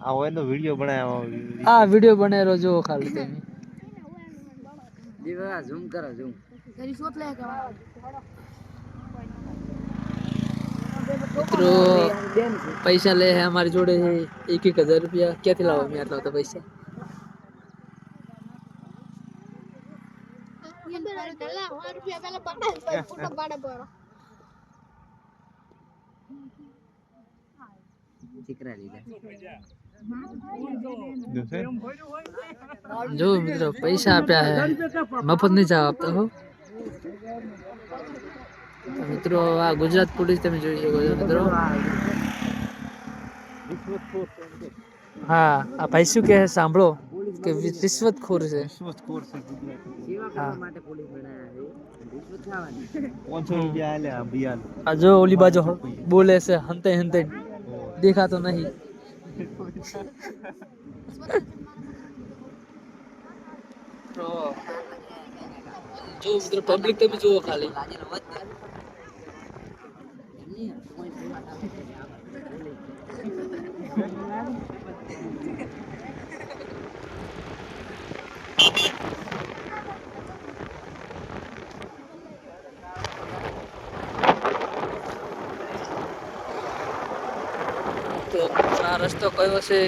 આ હોય તો વિડિયો બનાવ્યો આ વિડિયો બનાવ્યો જો ખાલી તમે. ઝૂમ કરો ઝૂમ મિત્રો પૈસા લે હે અમારી જોડે છે એક એક હજાર રૂપિયા. ક્યાંથી લાવો મેં આટલા બધા પૈસા? જો મિત્રો પૈસા આપ્યા હે. મફત નહીં ચા આપતા હો. મિત્રો આ ગુજરાત પોલીસ તમે જોઈ શકો છો મિત્રો. હા આ ભાઈ શું કહે સાંભળો કે રિશ્વતખોર છે. પાંચસો આ જો ઓલી બાજુ બોલે છે હંતે હંતે. देखा तो नहीं। तो जो उधर पब्लिक तो भी जो खाली। તો આ રસ્તો કયો છે?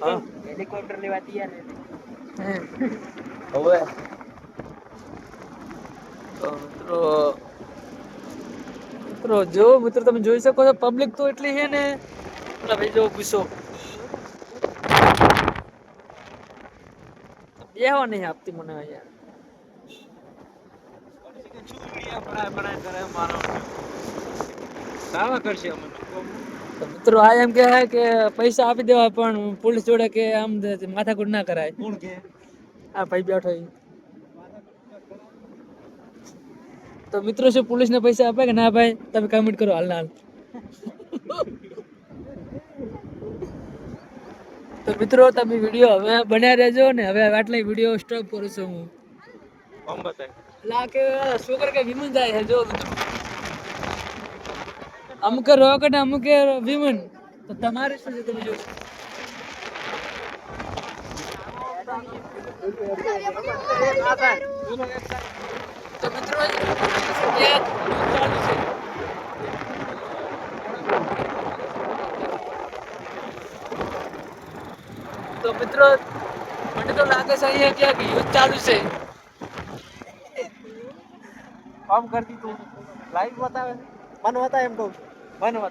હેલિકોપ્ટર લેવા તૈયાર હવે મિત્રો મિત્રો જો મિત્રો તમે જોઈ શકો છો પબ્લિક તો એટલી છે ને. ભાઈ જો ગુસ્સો. બેહવા નહીં આપતી મને અહીંયા. બનાય બનાય કરે મારો દાવા કરશે અમને. મિત્રો આ એમ કે છે કે પૈસા આપી દેવા પણ પોલીસ જોડે કે આમ માથાકૂટ ના કરાય. કોણ કે? આ ભાઈ બેઠો ઈ. તો મિત્રો શું પોલીસ ને પૈસા આપે કે ના ભાઈ? તમે કમેન્ટ કરો હાલ ના હાલ. તો મિત્રો તમે વીડિયો હવે બન્યા રહેજો ને હવે આટલા વીડિયો સ્ટોપ કરું છું હું. લા કે છોકરા કે વિમન જાય છે જો મિત્રો. અમુક રોકેટ અમુક વિમન તો તમારે શું છે તમે જોશો તો મિત્રો એક ચાલુ છે તો મિત્રો મને તો લાગે છે અહીંયા ક્યાંક યુદ્ધ ચાલુ છે કામ કરતી તું લાઈવ બતાવે મને બતાવે એમ કહું Bueno,